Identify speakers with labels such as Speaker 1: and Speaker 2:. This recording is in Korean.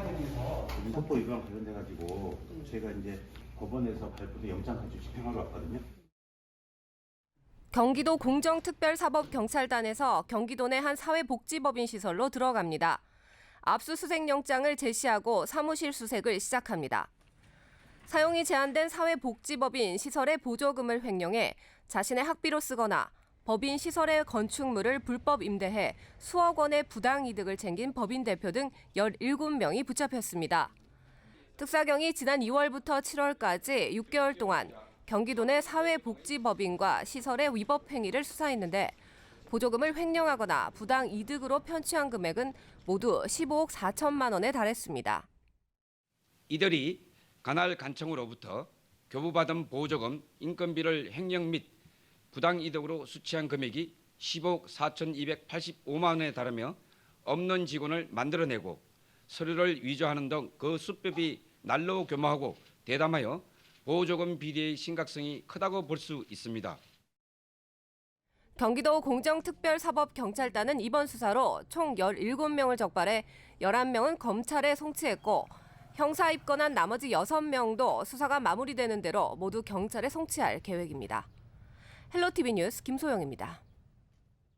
Speaker 1: 민사법 위반 관련돼 가지고 제가 이제 법원에서 발부된 영장 가지고 집행하러 왔거든요.
Speaker 2: 경기도 공정특별사법경찰단에서 경기도 내 한 사회복지법인 시설로 들어갑니다. 압수수색 영장을 제시하고 사무실 수색을 시작합니다. 사용이 제한된 사회복지법인 시설의 보조금을 횡령해 자신의 학비로 쓰거나 법인 시설의 건축물을 불법 임대해 수억 원의 부당 이득을 챙긴 법인 대표 등 17명이 붙잡혔습니다. 특사경이 지난 2월부터 7월까지 6개월 동안 경기도 내 사회복지법인과 시설의 위법 행위를 수사했는데 보조금을 횡령하거나 부당 이득으로 편취한 금액은 모두 15억 4천만 원에 달했습니다.
Speaker 3: 이들이 관할 간청으로부터 교부받은 보조금, 인건비를 횡령 및 부당 이득으로 수취한 금액이 10억 4,285만 원에 달하며 없는 직원을 만들어내고 서류를 위조하는 등 그 수법이 날로 교모하고 대담하여 보조금 비리의 심각성이 크다고 볼 수 있습니다.
Speaker 2: 경기도 공정특별사법경찰단은 이번 수사로 총 17명을 적발해 11명은 검찰에 송치했고 형사 입건한 나머지 6명도 수사가 마무리되는 대로 모두 경찰에 송치할 계획입니다. 헬로티비 뉴스 김소영입니다.